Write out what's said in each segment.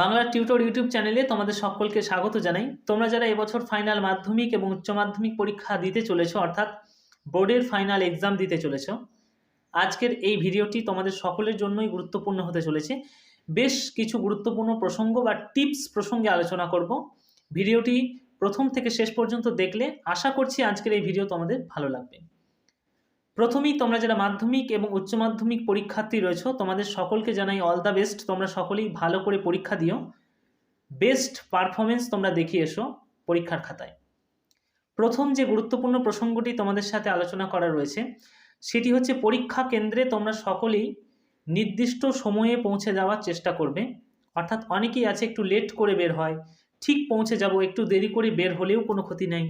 Bangla tutor YouTube চ্যানেলে তোমাদের সকলকে স্বাগত জানাই। তোমরা যারা এবছর ফাইনাল মাধ্যমিক এবং উচ্চ মাধ্যমিক পরীক্ষা দিতে চলেছো, অর্থাৎ বোর্ডের ফাইনাল এক্সাম দিতে চলেছ, আজকের এই ভিডিওটি তোমাদের সকলের জন্যই গুরুত্বপূর্ণ হতে চলেছে। বেশ কিছু গুরুত্বপূর্ণ প্রসঙ্গ বা টিপস প্রসঙ্গে আলোচনা করব। ভিডিওটি প্রথম থেকে শেষ পর্যন্ত দেখলে আশা করছি আজকের এই ভিডিও তোমাদের ভালো লাগবে। প্রথমেই তোমরা যারা মাধ্যমিক এবং উচ্চ মাধ্যমিক পরীক্ষার্থী রয়েছো, তোমাদের সকলকে জানাই অল দ্য বেস্ট তোমরা সকলেই ভালো করে পরীক্ষা দিও। বেস্ট পারফরমেন্স তোমরা দেখিয়ে এসো পরীক্ষার খাতায়। প্রথম যে গুরুত্বপূর্ণ প্রসঙ্গটি তোমাদের সাথে আলোচনা করা রয়েছে, সেটি হচ্ছে পরীক্ষা কেন্দ্রে তোমরা সকলেই নির্দিষ্ট সময়ে পৌঁছে যাওয়ার চেষ্টা করবে। অর্থাৎ অনেকেই আছে একটু লেট করে বের হয়, ঠিক পৌঁছে যাব, একটু দেরি করে বের হলেও কোনো ক্ষতি নেই।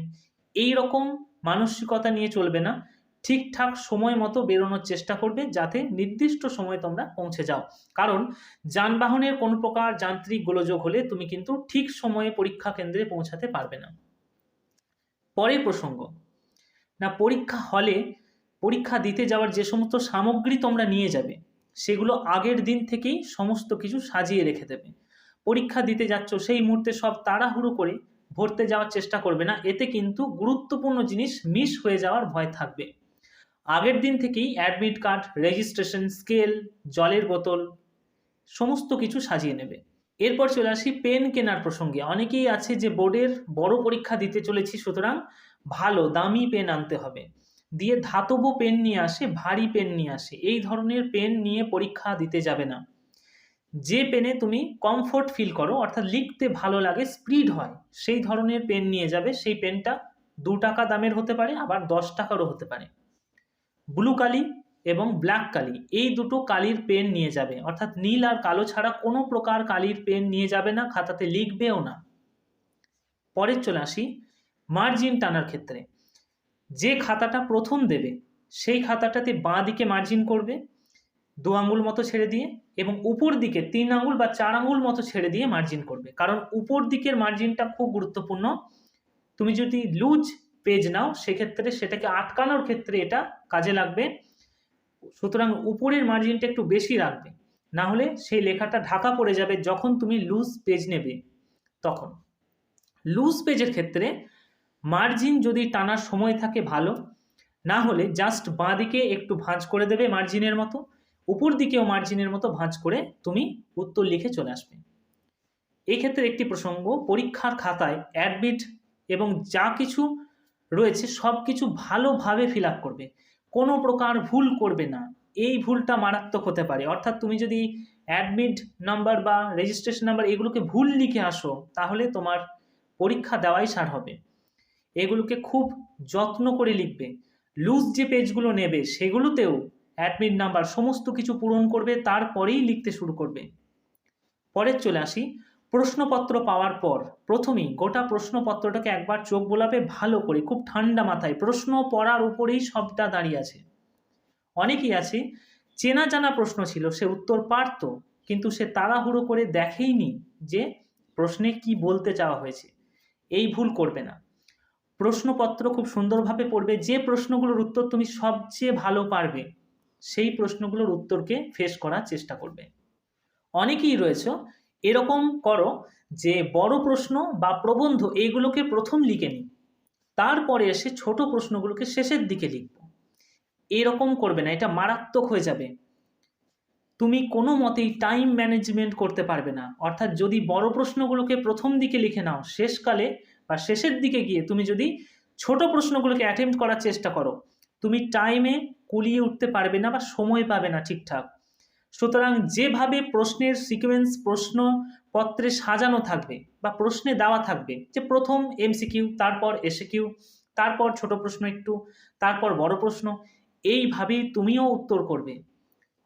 এই রকম মানসিকতা নিয়ে চলবে না। ঠিকঠাক সময় মতো বেরোনোর চেষ্টা করবে যাতে নির্দিষ্ট সময়ে তোমরা পৌঁছে যাও। কারণ যানবাহনের কোনো প্রকার যান্ত্রিক গোলযোগ হলে তুমি কিন্তু ঠিক সময়ে পরীক্ষা কেন্দ্রে পৌঁছাতে পারবে না। পরের প্রসঙ্গ। না, পরীক্ষা হলে পরীক্ষা দিতে যাওয়ার যে সমস্ত সামগ্রী তোমরা নিয়ে যাবে, সেগুলো আগের দিন থেকেই সমস্ত কিছু সাজিয়ে রেখে দেবে। পরীক্ষা দিতে যাচ্ছ সেই মুহূর্তে সব তাড়াহুড়ো করে ভরতে যাওয়ার চেষ্টা করবে না, এতে কিন্তু গুরুত্বপূর্ণ জিনিস মিস হয়ে যাওয়ার ভয় থাকবে। আগের দিন থেকেই অ্যাডমিট কার্ড রেজিস্ট্রেশন স্কেল জলের বোতল, সমস্ত কিছু সাজিয়ে নেবে। এরপর চলে আসি পেন কেনার প্রসঙ্গে। অনেকেই আছে যে বোর্ডের বড় পরীক্ষা দিতে চলেছি, সুতরাং ভালো, দামি পেন আনতে হবে। দিয়ে ধাতব পেন নিয়ে আসে, ভারী পেন নিয়ে আসে। এই ধরনের পেন নিয়ে পরীক্ষা দিতে যাবে না। যে পেনে তুমি কমফোর্ট ফিল করো, অর্থাৎ লিখতে ভালো লাগে স্পিড হয়, সেই ধরনের পেন নিয়ে যাবে। সেই পেনটা দু টাকা দামের হতে পারে, আবার দশ টাকারও হতে পারে। ব্লু কালি এবং ব্ল্যাক কালি। এই দুটো কালির পেন নিয়ে যাবে। অর্থাৎ নীল আর কালো ছাড়া কোনো প্রকার কালির পেন নিয়ে যাবে না, খাতাতে লিখবেও না। পরে চলে আসি মার্জিন টানার ক্ষেত্রে। যে খাতাটা প্রথম দেবে, সেই খাতাটাতে বাঁ দিকে মার্জিন করবে, দু আঙুল মতো ছেড়ে দিয়ে এবং উপর দিকে তিন আঙুল বা চার আঙুল মতো ছেড়ে দিয়ে মার্জিন করবে। কারণ উপর দিকের মার্জিনটা খুব গুরুত্বপূর্ণ। তুমি যদি লুজ পেজ নাও, সেক্ষেত্রে সেটাকে আটকানোর ক্ষেত্রে এটা কাজে লাগবে। সুতরাং উপরের মার্জিনটা একটু বেশি রাখবে, না হলে সেই লেখাটা ঢাকা পড়ে যাবে যখন তুমি লুজ পেজ নেবে, তখন। লুজ পেজের ক্ষেত্রে মার্জিন যদি টানার সময় থাকে ভালো, না হলে জাস্ট বাঁ দিকে একটু ভাঁজ করে দেবে মার্জিনের মতো, উপর দিকেও মার্জিনের মতো ভাঁজ করে তুমি উত্তর লিখে চলে আসবে। এই ক্ষেত্রে একটি প্রসঙ্গ, পরীক্ষার খাতায় অ্যাডমিট এবং যা কিছু রয়েছে সব কিছু ভালোভাবে ফিল আপ করবে। কোনো প্রকার ভুল করবে না। এই ভুলটা মারাত্মক হতে পারে। অর্থাৎ তুমি যদি অ্যাডমিট নাম্বার বা রেজিস্ট্রেশন নাম্বার এগুলোকে ভুল লিখে আসো, তাহলে তোমার পরীক্ষা দেওয়াই সার হবে। এগুলোকে খুব যত্ন করে লিখবে। লুজ যে পেজগুলো নেবে, সেগুলোতেও অ্যাডমিট নাম্বার সমস্ত কিছু পূরণ করবে, তারপরেই লিখতে শুরু করবে। পরের চলে আসি। প্রশ্নপত্র পাওয়ার পর প্রথমেই গোটা প্রশ্নপত্রটাকে একবার চোখ বোলাবে, ভালো করে, খুব ঠান্ডা মাথায়, প্রশ্ন পড়ার উপরেই সবটা দাঁড়িয়ে আছে। অনেকেই আছে, চেনা জানা প্রশ্ন ছিল, সে উত্তর পারত, কিন্তু সে তাড়াহুড়ো করে দেখেইনি যে প্রশ্নে কি বলতে চাওয়া হয়েছে। এই ভুল করবে না। প্রশ্নপত্র খুব সুন্দরভাবে পড়বে, যে প্রশ্নগুলোর উত্তর তুমি সবচেয়ে ভালো পারবে, সেই প্রশ্নগুলোর উত্তরকে ফেস করার চেষ্টা করবে। অনেকেই রয়েছে এরকম করো যে বড় প্রশ্ন বা প্রবন্ধ এইগুলোকে প্রথম লিখে নিই। তারপরে এসে ছোট প্রশ্নগুলোকে শেষের দিকে লিখব। এরকম করবে না, এটা মারাত্মক হয়ে যাবে। তুমি কোনো মতেই টাইম ম্যানেজমেন্ট করতে পারবে না। অর্থাৎ যদি বড় প্রশ্নগুলোকে প্রথম দিকে লিখে নাও, শেষকালে বা শেষের দিকে গিয়ে তুমি যদি ছোট প্রশ্নগুলোকে অ্যাটেম্প করার চেষ্টা করো, তুমি টাইমে কুলিয়ে উঠতে পারবে না বা সময় পাবে না ঠিকঠাক। সুতরাং যেভাবে প্রশ্নের সিকোয়েন্স প্রশ্নপত্রে সাজানো থাকবে বা প্রশ্নে দেওয়া থাকবে, যে প্রথম এমসিকিউ তারপর এসে কিউ তারপর ছোট প্রশ্ন একটু, তারপর বড় প্রশ্ন, এইভাবেই তুমিও উত্তর করবে।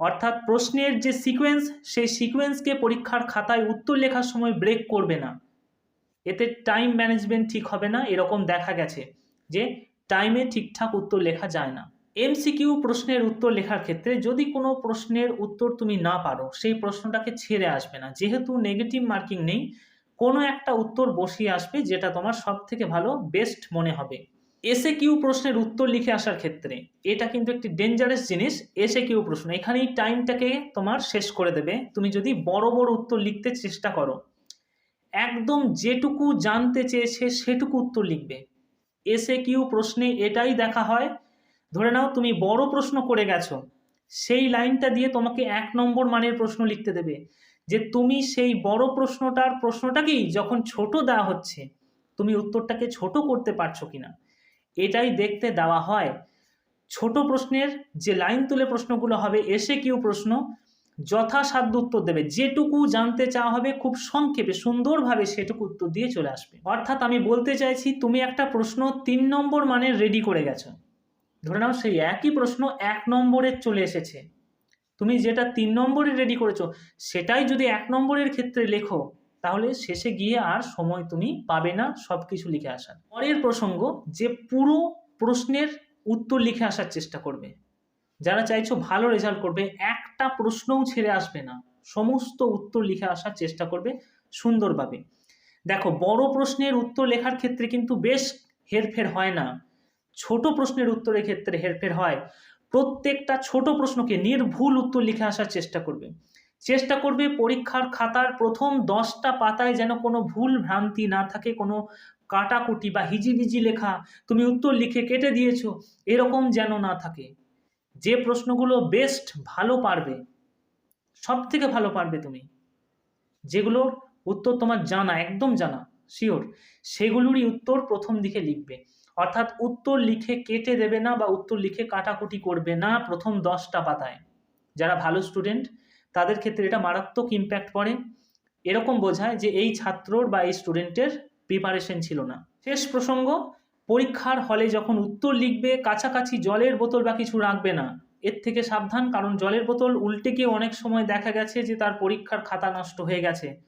অর্থাৎ প্রশ্নের যে সিকোয়েন্স সেই সিকোয়েন্সকে পরীক্ষার খাতায় উত্তর লেখার সময় ব্রেক করবে না। এতে টাইম ম্যানেজমেন্ট ঠিক হবে না, এরকম দেখা গেছে, যে টাইমে ঠিকঠাক উত্তর লেখা যায় না। এমসিকিউ প্রশ্নের উত্তর লেখার ক্ষেত্রে যদি কোনো প্রশ্নের উত্তর তুমি না পারো, সেই প্রশ্নটাকে ছেড়ে আসবে না। যেহেতু নেগেটিভ মার্কিং নেই, কোনো একটা উত্তর বসিয়ে আসবে যেটা তোমার সব থেকে ভালো বেস্ট মনে হবে। এসে কিউ প্রশ্নের উত্তর লিখে আসার ক্ষেত্রে এটা কিন্তু একটি ডেঞ্জারাস জিনিস এসে কিউ প্রশ্ন। এখানেই টাইমটাকে তোমার শেষ করে দেবে। তুমি যদি বড় বড় উত্তর লিখতে চেষ্টা করো, একদম যেটুকু জানতে চেয়েছে সেটুকু উত্তর লিখবে। এসে কিউ প্রশ্নে এটাই দেখা হয় ধরে নাও তুমি বড় প্রশ্ন করে গেছো, সেই লাইনটা দিয়ে তোমাকে এক নম্বর মানের প্রশ্ন লিখতে দেবে যে তুমি সেই বড় প্রশ্নটার প্রশ্নটাকেই যখন ছোট দেওয়া হচ্ছে, তুমি উত্তরটাকে ছোট করতে পারছ কিনা। এটাই দেখতে দেওয়া হয়। ছোট প্রশ্নের যে লাইন তুলে প্রশ্নগুলো হবে, এসে কিউ প্রশ্ন যথাসাধ্য উত্তর দেবে। যেটুকু জানতে চাওয়া হবে, খুব সংক্ষেপে, সুন্দরভাবে সেটুকু উত্তর দিয়ে চলে আসবে। অর্থাৎ আমি বলতে চাইছি, তুমি একটা প্রশ্ন তিন নম্বর মানের রেডি করে গেছো। ধরে নাও সেই একই প্রশ্ন এক নম্বরের চলে এসেছে। তুমি যেটা তিন নম্বরে রেডি করেছ, সেটাই যদি এক নম্বরের ক্ষেত্রে লেখো, তাহলে শেষে গিয়ে আর সময় তুমি পাবে না সব কিছু লিখে আসার। পরের প্রসঙ্গ, যে পুরো প্রশ্নের উত্তর লিখে আসার চেষ্টা করবে। যারা চাইছো ভালো রেজাল্ট করবে, একটা প্রশ্নও ছেড়ে আসবে না। সমস্ত উত্তর লিখে আসার চেষ্টা করবে, সুন্দরভাবে। দেখো, বড় প্রশ্নের উত্তর লেখার ক্ষেত্রে কিন্তু বেশ হেরফের হয় না। ছোট প্রশ্নের উত্তরের ক্ষেত্রে হেরফের হয়। প্রত্যেকটা ছোট প্রশ্নকে নির্ভুল উত্তর লিখে আসার চেষ্টা করবে। চেষ্টা করবে পরীক্ষার খাতার প্রথম দশটা পাতায় যেন কোনো ভুল ভ্রান্তি না থাকে, কোনো কাটাকুটি বা হিজিবিজি লেখা, তুমি উত্তর লিখে কেটে দিয়েছ এরকম যেন না থাকে। যে প্রশ্নগুলো বেস্ট ভালো পারবে সব থেকে ভালো পারবে তুমি, যেগুলোর উত্তর তোমার জানা, একদম জানা শিওর সেগুলোরই উত্তর প্রথম দিকে লিখবে। অর্থাৎ উত্তর লিখে কেটে দেবে না বা উত্তর লিখে কাটাকুটি করবে না প্রথম দশটা পাতায়। যারা ভালো স্টুডেন্ট তাদের ক্ষেত্রে এটা মারাত্মক ইম্প্যাক্ট পড়ে। এরকম বোঝায় যে এই ছাত্রর বা এই স্টুডেন্টের প্রিপারেশন ছিল না। শেষ প্রসঙ্গ, পরীক্ষার হলে যখন উত্তর লিখবে, কাছাকাছি জলের বোতল বা কিছু রাখবে না। এর থেকে সাবধান, কারণ জলের বোতল উল্টে গিয়ে অনেক সময় দেখা গেছে যে তার পরীক্ষার খাতা নষ্ট হয়ে গেছে।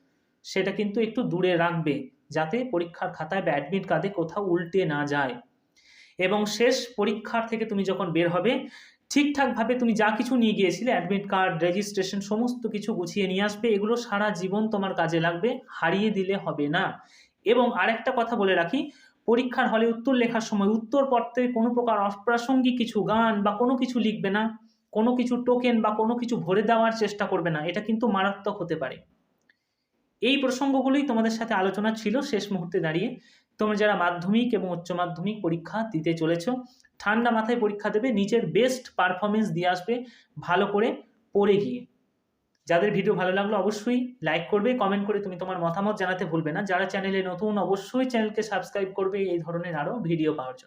সেটা কিন্তু একটু দূরে রাখবে। যাতে পরীক্ষার খাতায় বা অ্যাডমিট কার্ডে কোথাও উল্টে না যায়। এবং শেষ পরীক্ষার থেকে তুমি যখন বের হবে, ঠিকঠাকভাবে তুমি যা কিছু নিয়ে গিয়েছিলে অ্যাডমিট কার্ড রেজিস্ট্রেশন সমস্ত কিছু গুছিয়ে নিয়ে আসবে, এগুলো সারা জীবন তোমার কাজে লাগবে, হারিয়ে দিলে হবে না। এবং আরেকটা কথা বলে রাখি, পরীক্ষার হলে উত্তর লেখার সময় উত্তরপত্রে কোনো প্রকার অপ্রাসঙ্গিক কিছু গান বা কোনো কিছু লিখবে না, কোনো কিছু টোকেন বা কোনো কিছু ভরে দেওয়ার চেষ্টা করবে না, এটা কিন্তু মারাত্মক হতে পারে। এই প্রসঙ্গগুলোই তোমাদের সাথে আলোচনা ছিল শেষ মুহূর্তে দাঁড়িয়ে। তোমরা যারা মাধ্যমিক এবং উচ্চ মাধ্যমিক পরীক্ষা দিতে চলেছ, ঠান্ডা মাথায় পরীক্ষা দেবে, নিজের বেস্ট পারফরমেন্স দিয়ে আসবে, ভালো করে পড়ে গিয়ে। যাদের ভিডিও ভালো লাগল অবশ্যই লাইক করবে কমেন্ট করে তুমি তোমার মতামত জানাতে ভুলবে না। যারা চ্যানেলে নতুন, অবশ্যই চ্যানেলকে সাবস্ক্রাইব করবে, এই ধরনের আরও ভিডিও পাওয়ার জন্য।